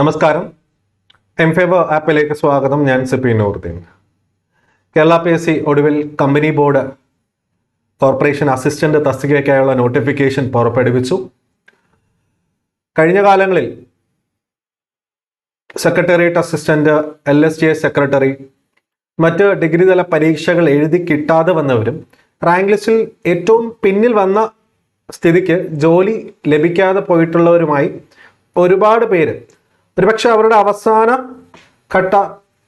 നമസ്കാരം. എം ഫേവ ആപ്പിലേക്ക് സ്വാഗതം. ഞാൻ Sippy Nooruddin. Kerala P S C ഒടുവിൽ കമ്പനി ബോർഡ് കോർപ്പറേഷൻ അസിസ്റ്റന്റ് തസ്തികയ്ക്കായുള്ള നോട്ടിഫിക്കേഷൻ പുറപ്പെടുവിച്ചു. കഴിഞ്ഞ കാലങ്ങളിൽ secretariat assistant L S G secretary മറ്റ് ഡിഗ്രി തല പരീക്ഷകൾ എഴുതി കിട്ടാതെ വന്നവരും റാങ്ക് ലിസ്റ്റിൽ ഏറ്റവും പിന്നിൽ വന്ന സ്ഥിതിക്ക് ജോലി ലഭിക്കാതെ പോയിട്ടുള്ളവരുമായി ഒരുപാട് പേര് ഒരുപക്ഷെ അവരുടെ അവസാന ഘട്ട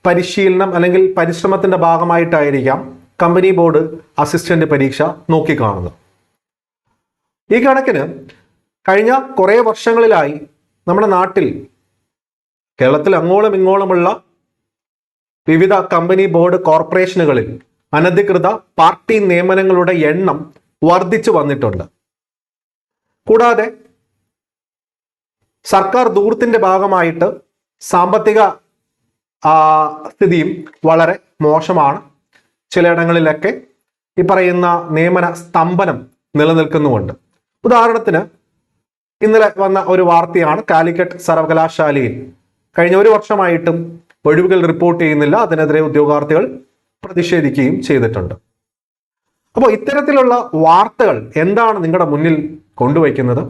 പരിശീലനം അല്ലെങ്കിൽ പരിശ്രമത്തിന്റെ ഭാഗമായിട്ടായിരിക്കാം കമ്പനി ബോർഡ് അസിസ്റ്റന്റ് പരീക്ഷ നോക്കിക്കാണുന്നത്. ഈ കണക്കിന് കഴിഞ്ഞ കുറേ വർഷങ്ങളിലായി നമ്മുടെ നാട്ടിൽ കേരളത്തിൽ അങ്ങോളം ഇങ്ങോളമുള്ള വിവിധ കമ്പനി ബോർഡ് കോർപ്പറേഷനുകളിൽ അനധികൃത പാർട്ടി നിയമനങ്ങളുടെ എണ്ണം വർദ്ധിച്ചു വന്നിട്ടുണ്ട്. കൂടാതെ സർക്കാർ ദൂരത്തിന്റെ ഭാഗമായിട്ട് സാമ്പത്തിക സ്ഥിതിയും വളരെ മോശമാണ്. ചിലയിടങ്ങളിലൊക്കെ ഈ പറയുന്ന നിയമന സ്തംഭനം നിലനിൽക്കുന്നുമുണ്ട്. ഉദാഹരണത്തിന് ഇന്നലെ വന്ന ഒരു വാർത്തയാണ് കാലിക്കറ്റ് സർവകലാശാലയിൽ. കഴിഞ്ഞ ഒരു വർഷമായിട്ടും ഒഴിവുകൾ റിപ്പോർട്ട് ചെയ്യുന്നില്ല. അതിനെതിരെ ഉദ്യോഗാർത്ഥികൾ പ്രതിഷേധിക്കുകയും ചെയ്തിട്ടുണ്ട്. അപ്പോൾ ഇത്തരത്തിലുള്ള വാർത്തകൾ എന്താണ് നിങ്ങളുടെ മുന്നിൽ കൊണ്ടുവയ്ക്കുന്നത്?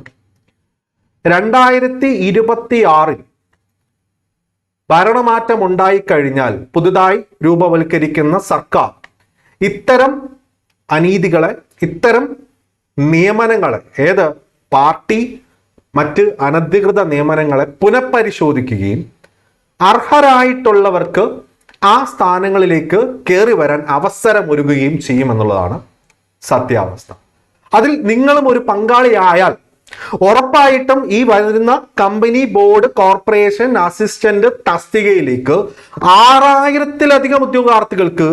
രണ്ടായിരത്തി ഇരുപത്തി ആറിൽ ഭരണമാറ്റം ഉണ്ടായിക്കഴിഞ്ഞാൽ പുതുതായി രൂപവൽക്കരിക്കുന്ന സർക്കാർ ഇത്തരം അനീതികളെ ഇത്തരം നിയമനങ്ങളെ ഏത് പാർട്ടി മറ്റ് അനധികൃത നിയമനങ്ങളെ പുനഃപരിശോധിക്കുകയും അർഹരായിട്ടുള്ളവർക്ക് ആ സ്ഥാനങ്ങളിലേക്ക് കയറി വരാൻ അവസരമൊരുങ്ങുകയും ചെയ്യുമെന്നുള്ളതാണ് സത്യാവസ്ഥ. അതിൽ നിങ്ങളും ഒരു പങ്കാളിയായാൽ ഉറപ്പായിട്ടും ഈ വരുന്ന കമ്പനി ബോർഡ് കോർപ്പറേഷൻ അസിസ്റ്റന്റ് തസ്തികയിലേക്ക് ആറായിരത്തിലധികം ഉദ്യോഗാർത്ഥികൾക്ക്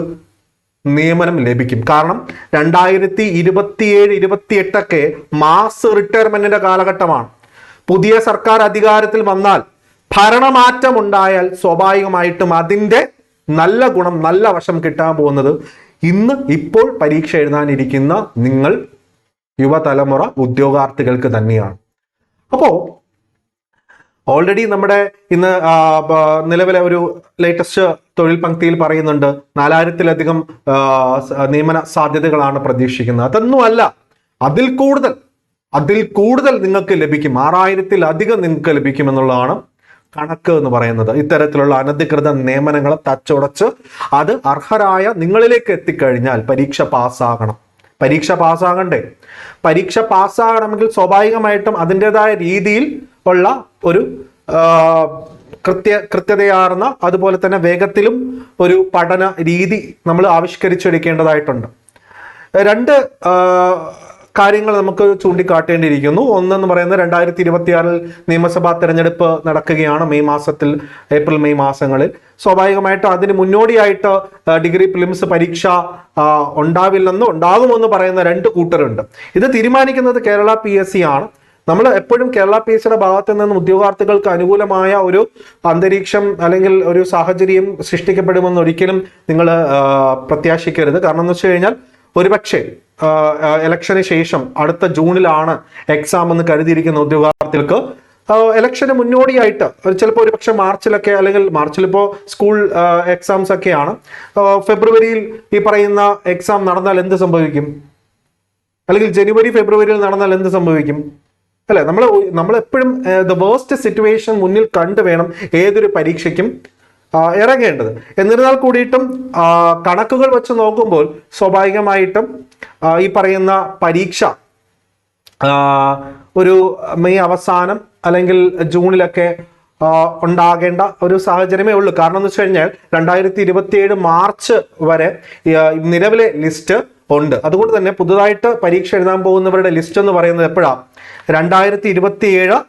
നിയമനം ലഭിക്കും. കാരണം രണ്ടായിരത്തി ഇരുപത്തിയേഴ് ഇരുപത്തിയെട്ടൊക്കെ മാസ് റിട്ടയർമെന്റിന്റെ കാലഘട്ടമാണ്. പുതിയ സർക്കാർ അധികാരത്തിൽ വന്നാൽ ഭരണമാറ്റം ഉണ്ടായാൽ സ്വാഭാവികമായിട്ടും അതിന്റെ നല്ല ഗുണം നല്ല വശം കിട്ടാൻ പോകുന്നത് ഇന്ന് ഇപ്പോൾ പരീക്ഷ എഴുതാനിരിക്കുന്ന നിങ്ങൾ യുവതലമുറ ഉദ്യോഗാർത്ഥികൾക്ക് തന്നെയാണ്. അപ്പോ ഓൾറെഡി നമ്മുടെ ഇന്ന് നിലവിലെ ഒരു ലേറ്റസ്റ്റ് തൊഴിൽ പങ്ക്തിയിൽ പറയുന്നുണ്ട് നാലായിരത്തിലധികം നിയമന സാധ്യതകളാണ് പ്രതീക്ഷിക്കുന്നത്. അതൊന്നുമല്ല അതിൽ കൂടുതൽ അതിൽ കൂടുതൽ നിങ്ങൾക്ക് ലഭിക്കും. ആറായിരത്തിലധികം നിങ്ങൾക്ക് ലഭിക്കുമെന്നുള്ളതാണ് കണക്ക് എന്ന് പറയുന്നത്. ഇത്തരത്തിലുള്ള അനധികൃത നിയമനങ്ങളെ തച്ചുടച്ച് അത് അർഹരായ നിങ്ങളിലേക്ക് എത്തിക്കഴിഞ്ഞാൽ പരീക്ഷ പാസ്സാകണം. പരീക്ഷ പാസ്സാകണ്ടേ? പരീക്ഷ പാസ്സാകണമെങ്കിൽ സ്വാഭാവികമായിട്ടും അതിന്റെതായ രീതിയിൽ ഉള്ള ഒരു കൃത്യ കൃത്യതയാർന്ന അതുപോലെ തന്നെ വേഗത്തിലും ഒരു പഠന രീതി നമ്മൾ ആവിഷ്കരിച്ചെടുക്കേണ്ടതായിട്ടുണ്ട്. രണ്ട് കാര്യങ്ങൾ നമുക്ക് ചൂണ്ടിക്കാട്ടേണ്ടിയിരിക്കുന്നു. ഒന്നെന്ന് പറയുന്നത് രണ്ടായിരത്തി ഇരുപത്തിയാറിൽ നിയമസഭാ തെരഞ്ഞെടുപ്പ് നടക്കുകയാണ് മെയ് മാസത്തിൽ ഏപ്രിൽ മെയ് മാസങ്ങളിൽ. സ്വാഭാവികമായിട്ട് അതിന് മുന്നോടിയായിട്ട് ഡിഗ്രി പ്രിലിംസ് പരീക്ഷ ഉണ്ടാവില്ലെന്ന് ഉണ്ടാകുമെന്ന് പറയുന്ന രണ്ട് കൂട്ടരുണ്ട്. ഇത് തീരുമാനിക്കുന്നത് കേരള പി എസ് സി ആണ്. നമ്മൾ എപ്പോഴും കേരള പി എസ് സിയുടെ ഭാഗത്ത് നിന്ന് ഉദ്യോഗാർത്ഥികൾക്ക് അനുകൂലമായ ഒരു അന്തരീക്ഷം അല്ലെങ്കിൽ ഒരു സാഹചര്യം സൃഷ്ടിക്കപ്പെടുമെന്ന് ഒരിക്കലും നിങ്ങൾ പ്രത്യാശിക്കരുത്. കാരണം എന്ന് വെച്ച് കഴിഞ്ഞാൽ ഒരുപക്ഷെ ഇലക്ഷന് ശേഷം അടുത്ത ജൂണിലാണ് എക്സാം എന്ന് കരുതിയിരിക്കുന്ന ഉദ്യോഗാർത്ഥികൾക്ക് ഇലക്ഷന് മുന്നോടിയായിട്ട് ഒരു ചിലപ്പോൾ ഒരുപക്ഷെ മാർച്ചിലൊക്കെ അല്ലെങ്കിൽ മാർച്ചിൽ ഇപ്പോൾ സ്കൂൾ എക്സാംസ് ഒക്കെയാണ്. ഫെബ്രുവരിയിൽ ഈ പറയുന്ന എക്സാം നടന്നാൽ എന്ത് സംഭവിക്കും? അല്ലെങ്കിൽ ജനുവരി ഫെബ്രുവരിയിൽ നടന്നാൽ എന്ത് സംഭവിക്കും? അല്ലെ? നമ്മൾ നമ്മൾ എപ്പോഴും ദ വേസ്റ്റ് സിറ്റുവേഷൻ മുന്നിൽ കണ്ടു വേണം ഏതൊരു പരീക്ഷയ്ക്കും. ഇറങ്ങേണ്ടത്. എന്നിരുന്നാൽ കൂടിയിട്ടും കണക്കുകൾ വെച്ച് നോക്കുമ്പോൾ സ്വാഭാവികമായിട്ടും ഈ പറയുന്ന പരീക്ഷ ഒരു മെയ് അവസാനം അല്ലെങ്കിൽ ജൂണിലൊക്കെ ഉണ്ടാകേണ്ട ഒരു സാഹചര്യമേ ഉള്ളൂ. കാരണം എന്ന് വെച്ച് കഴിഞ്ഞാൽ രണ്ടായിരത്തി ഇരുപത്തിയേഴ് മാർച്ച് വരെ നിലവിലെ ലിസ്റ്റ് ഉണ്ട്. അതുകൊണ്ട് തന്നെ പുതുതായിട്ട് പരീക്ഷ എഴുതാൻ പോകുന്നവരുടെ ലിസ്റ്റ് എന്ന് പറയുന്നത് എപ്പോഴാണ് രണ്ടായിരത്തി ഇരുപത്തിയേഴ്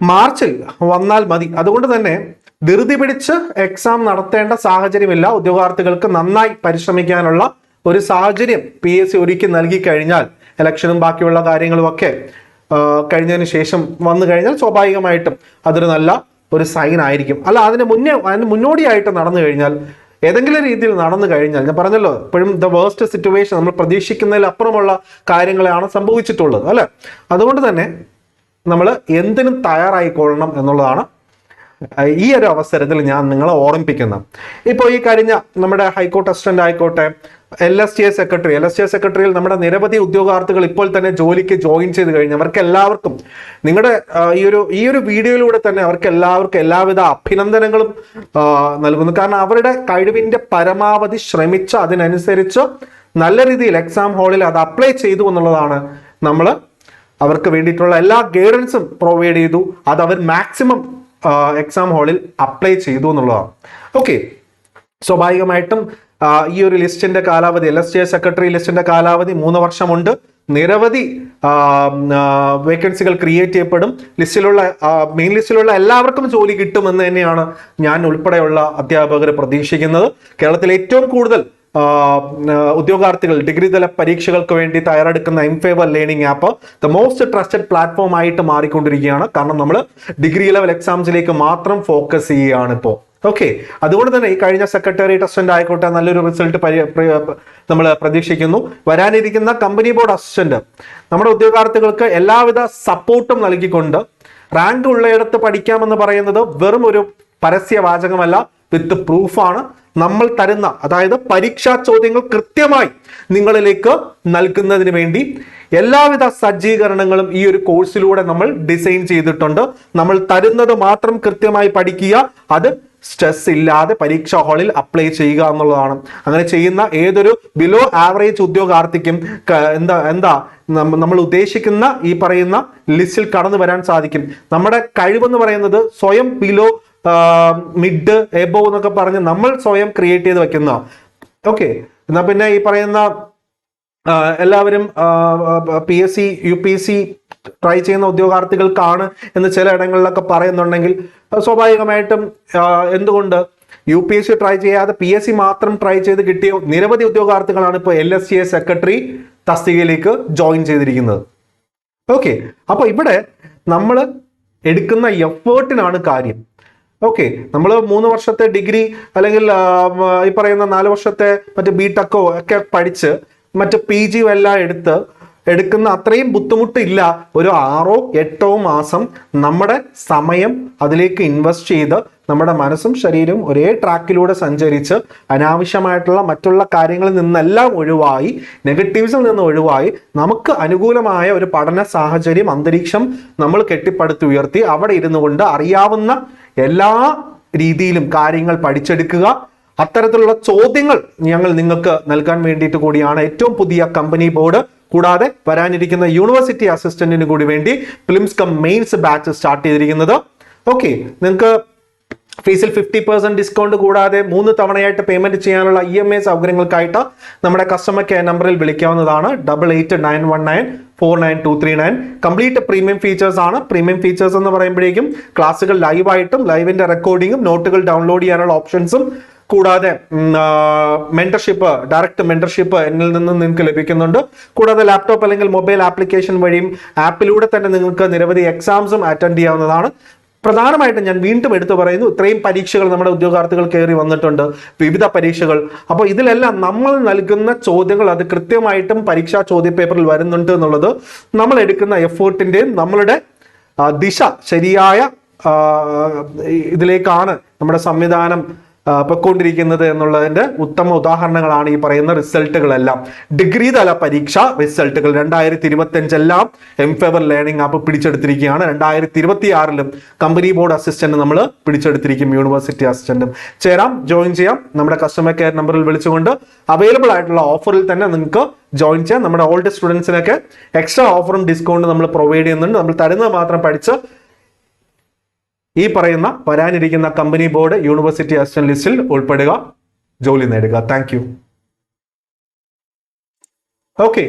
മാർച്ചിൽ വന്നാൽ മതി. അതുകൊണ്ട് തന്നെ ധൃതി പിടിച്ച് എക്സാം നടത്തേണ്ട സാഹചര്യമില്ല. ഉദ്യോഗാർത്ഥികൾക്ക് നന്നായി പരിശ്രമിക്കാനുള്ള ഒരു സാഹചര്യം പി എസ് സി ഒരുക്കി നൽകി കഴിഞ്ഞാൽ ഇലക്ഷനും ബാക്കിയുള്ള കാര്യങ്ങളും ഒക്കെ ആ, കഴിഞ്ഞതിന് ശേഷം വന്നു കഴിഞ്ഞാൽ സ്വാഭാവികമായിട്ടും അതൊരു നല്ല ഒരു സൈൻ ആയിരിക്കും. അല്ല അതിന് മുന്നേ അതിന് മുന്നോടിയായിട്ട് നടന്നു കഴിഞ്ഞാൽ ഏതെങ്കിലും രീതിയിൽ നടന്നു കഴിഞ്ഞാൽ ഞാൻ പറഞ്ഞല്ലോ ഇപ്പോഴും ദ വേസ്റ്റ് സിറ്റുവേഷൻ നമ്മൾ പ്രതീക്ഷിക്കുന്നതിൽ അപ്പുറമുള്ള കാര്യങ്ങളാണ് സംഭവിച്ചിട്ടുള്ളത് അല്ലെ? അതുകൊണ്ട് തന്നെ നമ്മൾ എന്തിനും തയ്യാറായിക്കൊള്ളണം എന്നുള്ളതാണ് ഈ ഒരു അവസരത്തിൽ ഞാൻ നിങ്ങളെ ഓർമ്മിപ്പിക്കുന്നു. ഇപ്പോൾ ഈ കഴിഞ്ഞ നമ്മുടെ ഹൈക്കോർട്ട് അസിസ്റ്റന്റ് ആയിക്കോട്ടെ L S T A secretary L S T A സെക്രട്ടറിയിൽ നമ്മുടെ നിരവധി ഉദ്യോഗാർത്ഥികൾ ഇപ്പോൾ തന്നെ ജോലിക്ക് ജോയിൻ ചെയ്ത് കഴിഞ്ഞു അവർക്ക് എല്ലാവർക്കും നിങ്ങളുടെ ഈ ഒരു ഈ ഒരു വീഡിയോയിലൂടെ തന്നെ അവർക്ക് എല്ലാവർക്കും എല്ലാവിധ അഭിനന്ദനങ്ങളും നൽകുന്നു. കാരണം അവരുടെ കഴിവിന്റെ പരമാവധി ശ്രമിച്ച് അതിനനുസരിച്ച് നല്ല രീതിയിൽ എക്സാം ഹാളിൽ അത് അപ്ലൈ ചെയ്തു എന്നുള്ളതാണ് നമ്മൾ അവർക്ക് വേണ്ടിയിട്ടുള്ള എല്ലാ ഗൈഡൻസും പ്രൊവൈഡ് ചെയ്തു. അത് അവർ മാക്സിമം എക്സാം ഹാളിൽ അപ്ലൈ ചെയ്തു എന്നുള്ളതാണ്. ഓക്കെ സ്വാഭാവികമായിട്ടും ഈ ഒരു ലിസ്റ്റിന്റെ കാലാവധി എൽ എസ് ജെ സെക്രട്ടറി ലിസ്റ്റിന്റെ കാലാവധി മൂന്ന് വർഷമുണ്ട്. നിരവധി വേക്കൻസികൾ ക്രിയേറ്റ് ചെയ്യപ്പെടും. ലിസ്റ്റിലുള്ള മെയിൻ ലിസ്റ്റിലുള്ള എല്ലാവർക്കും ജോലി കിട്ടുമെന്ന് തന്നെയാണ് ഞാൻ ഉൾപ്പെടെയുള്ള അധ്യാപകർ പ്രതീക്ഷിക്കുന്നത്. കേരളത്തിൽ ഏറ്റവും കൂടുതൽ ഉദ്യോഗാർത്ഥികൾ ഡിഗ്രി തല പരീക്ഷകൾക്ക് വേണ്ടി തയ്യാറെടുക്കുന്ന M favour learning app the most trusted platform ആയിട്ട് മാറിക്കൊണ്ടിരിക്കുകയാണ്. കാരണം നമ്മൾ ഡിഗ്രി ലെവൽ എക്സാംസിലേക്ക് മാത്രം ഫോക്കസ് ചെയ്യുകയാണ് ഇപ്പോൾ ഓക്കെ അതുകൊണ്ട് തന്നെ ഈ കഴിഞ്ഞ സെക്രട്ടറി അസിസ്റ്റന്റ് ആയിക്കോട്ടെ നല്ലൊരു റിസൾട്ട് നമ്മൾ പ്രതീക്ഷിക്കുന്നു. വരാനിരിക്കുന്ന കമ്പനി ബോർഡ് അസിസ്റ്റന്റ് നമ്മുടെ ഉദ്യോഗാർത്ഥികൾക്ക് എല്ലാവിധ സപ്പോർട്ടും നൽകിക്കൊണ്ട് റാങ്ക് ഉള്ളയിടത്ത് പഠിക്കാമെന്ന് പറയുന്നത് വെറും ഒരു പരസ്യവാചകമല്ല. വിത്ത് പ്രൂഫാണ് നമ്മൾ തരുന്ന അതായത് പരീക്ഷാ ചോദ്യങ്ങൾ കൃത്യമായി നിങ്ങളിലേക്ക് നൽകുന്നതിന് വേണ്ടി എല്ലാവിധ സജ്ജീകരണങ്ങളും ഈ ഒരു കോഴ്സിലൂടെ നമ്മൾ ഡിസൈൻ ചെയ്തിട്ടുണ്ട്. നമ്മൾ തരുന്നത് മാത്രം കൃത്യമായി പഠിക്കുക അത് സ്ട്രെസ് ഇല്ലാതെ പരീക്ഷാ ഹാളിൽ അപ്ലൈ ചെയ്യുക എന്നുള്ളതാണ്. അങ്ങനെ ചെയ്യുന്ന ഏതൊരു ബിലോ ആവറേജ് ഉദ്യോഗാർത്ഥിക്കും എന്താ എന്താ നമ്മൾ ഉദ്ദേശിക്കുന്ന ഈ പറയുന്ന ലിസ്റ്റിൽ കടന്നു വരാൻ സാധിക്കും. നമ്മുടെ കഴിവെന്ന് പറയുന്നത് സ്വയം ബിലോ മിഡ് എബോ എന്നൊക്കെ പറഞ്ഞ് നമ്മൾ സ്വയം ക്രിയേറ്റ് ചെയ്ത് വെക്കുന്ന. ഓക്കെ എന്നാ പിന്നെ ഈ പറയുന്ന എല്ലാവരും P S C U P S C try ചെയ്യുന്ന ഉദ്യോഗാർത്ഥികൾക്കാണ് എന്ന് ചില ഇടങ്ങളിലൊക്കെ പറയുന്നുണ്ടെങ്കിൽ സ്വാഭാവികമായിട്ടും എന്തുകൊണ്ട് U P S C try ചെയ്യാതെ പി എസ് സി മാത്രം ട്രൈ ചെയ്ത് കിട്ടിയ നിരവധി ഉദ്യോഗാർത്ഥികളാണ് ഇപ്പോൾ L S C A secretary തസ്തികയിലേക്ക് ജോയിൻ ചെയ്തിരിക്കുന്നത്. ഓക്കെ അപ്പോൾ ഇവിടെ നമ്മൾ എടുക്കുന്ന എഫേർട്ടിനാണ് കാര്യം. ഓക്കെ നമ്മൾ മൂന്ന് വർഷത്തെ ഡിഗ്രി അല്ലെങ്കിൽ ഈ പറയുന്ന നാല് വർഷത്തെ മറ്റേ ബി ടെക്കോ ഒക്കെ പഠിച്ച് മറ്റ് പി ജിയോ എല്ലാം എടുത്ത് എടുക്കുന്ന അത്രയും ബുദ്ധിമുട്ടില്ല. ഒരു ആറോ എട്ടോ മാസം നമ്മുടെ സമയം അതിലേക്ക് ഇൻവെസ്റ്റ് ചെയ്ത് നമ്മുടെ മനസ്സും ശരീരവും ഒരേ ട്രാക്കിലൂടെ സഞ്ചരിച്ച് അനാവശ്യമായിട്ടുള്ള മറ്റുള്ള കാര്യങ്ങളിൽ നിന്നെല്ലാം ഒഴിവായി നെഗറ്റീവ്സിൽ നിന്ന് ഒഴിവായി നമുക്ക് അനുകൂലമായ ഒരു പഠന സാഹചര്യം അന്തരീക്ഷം നമ്മൾ കെട്ടിപ്പടുത്തി ഉയർത്തി അവിടെ ഇരുന്നു കൊണ്ട് അറിയാവുന്ന എല്ലാ രീതിയിലും കാര്യങ്ങൾ പഠിച്ചെടുക്കുക. അത്തരത്തിലുള്ള ചോദ്യങ്ങൾ ഞങ്ങൾ നിങ്ങൾക്ക് നൽകാൻ വേണ്ടിയിട്ട് കൂടിയാണ് ഏറ്റവും പുതിയ കമ്പനി ബോർഡ് കൂടാതെ വരാനിരിക്കുന്ന യൂണിവേഴ്സിറ്റി അസിസ്റ്റന്റിന് കൂടി വേണ്ടി prelims cum mains batch start ചെയ്തിരിക്കുന്നത്. ഓക്കെ നിങ്ങൾക്ക് ഫീസിൽ ഫിഫ്റ്റി പെർസെന്റ് ഡിസ്കൗണ്ട് കൂടാതെ മൂന്ന് തവണയായിട്ട് പേയ്മെന്റ് ചെയ്യാനുള്ള ഇ എം ഐ സൗകര്യങ്ങൾക്കായിട്ട് നമ്മുടെ കസ്റ്റമർ കെയർ നമ്പറിൽ വിളിക്കാവുന്നതാണ്. Double eight nine one nine four nine two three nine complete premium features ആണ്. പ്രീമിയം ഫീച്ചേഴ്സ് എന്ന് പറയുമ്പോഴേക്കും ക്ലാസ്സുകൾ ലൈവായിട്ടും ലൈവിന്റെ റെക്കോർഡിങ്ങും നോട്ടുകൾ ഡൗൺലോഡ് ചെയ്യാനുള്ള ഓപ്ഷൻസും കൂടാതെ മെന്റർഷിപ്പ് ഡയറക്റ്റ് മെന്റർഷിപ്പ് എന്നിൽ നിന്ന് നിങ്ങൾക്ക് ലഭിക്കുന്നുണ്ട്. കൂടാതെ ലാപ്ടോപ്പ് അല്ലെങ്കിൽ മൊബൈൽ ആപ്ലിക്കേഷൻ വഴിയും ആപ്പിലൂടെ തന്നെ നിങ്ങൾക്ക് നിരവധി എക്സാംസും അറ്റൻഡ് ചെയ്യാവുന്നതാണ്. പ്രധാനമായിട്ടും ഞാൻ വീണ്ടും എടുത്തു പറയുന്നു ഇത്രയും പരീക്ഷകൾ നമ്മുടെ ഉദ്യോഗാർത്ഥികൾ കയറി വന്നിട്ടുണ്ട് വിവിധ പരീക്ഷകൾ. അപ്പോൾ ഇതിലെല്ലാം നമ്മൾ നൽകുന്ന ചോദ്യങ്ങൾ അത് കൃത്യമായിട്ടും പരീക്ഷാ ചോദ്യപേപ്പറിൽ വരുന്നുണ്ട് എന്നുള്ളത് നമ്മൾ എടുക്കുന്ന എഫേർട്ടിന്റെയും നമ്മളുടെ ദിശ ശരിയായ ഇതിലേക്കാണ് നമ്മുടെ സംവിധാനം പൊയ്ക്കൊണ്ടിരിക്കുന്നത് എന്നുള്ളതിന്റെ ഉത്തമ ഉദാഹരണങ്ങളാണ് ഈ പറയുന്ന റിസൾട്ടുകളെല്ലാം. ഡിഗ്രി തല പരീക്ഷ റിസൾട്ടുകൾ രണ്ടായിരത്തി ഇരുപത്തി അഞ്ചെല്ലാം എം ഫേവർ ലേണിംഗ് ആപ്പ് പിടിച്ചെടുത്തിരിക്കുകയാണ്. രണ്ടായിരത്തി ഇരുപത്തി ആറിലും കമ്പനി ബോർഡ് അസിസ്റ്റന്റ് നമ്മൾ പിടിച്ചെടുത്തിരിക്കും യൂണിവേഴ്സിറ്റി അസിസ്റ്റന്റും ചേരാം ജോയിൻ ചെയ്യാം. നമ്മുടെ കസ്റ്റമർ കെയർ നമ്പറിൽ വിളിച്ചുകൊണ്ട് അവൈലബിൾ ആയിട്ടുള്ള ഓഫറിൽ തന്നെ നിങ്ങൾക്ക് ജോയിൻ ചെയ്യാം. നമ്മുടെ ഓൾഡ് സ്റ്റുഡൻസിനൊക്കെ എക്സ്ട്രാ ഓഫറും ഡിസ്കൗണ്ടും നമ്മൾ പ്രൊവൈഡ് ചെയ്യുന്നുണ്ട്. നമ്മൾ തരുന്നത് മാത്രം പഠിച്ച് ഈ പറയുന്ന വരാനിരിക്കുന്ന കമ്പനി ബോർഡ് യൂണിവേഴ്സിറ്റി അസിസ്റ്റന്റ് ലിസ്റ്റിൽ ഉൾപ്പെടുക ജോലി നേടുക. Thank you okay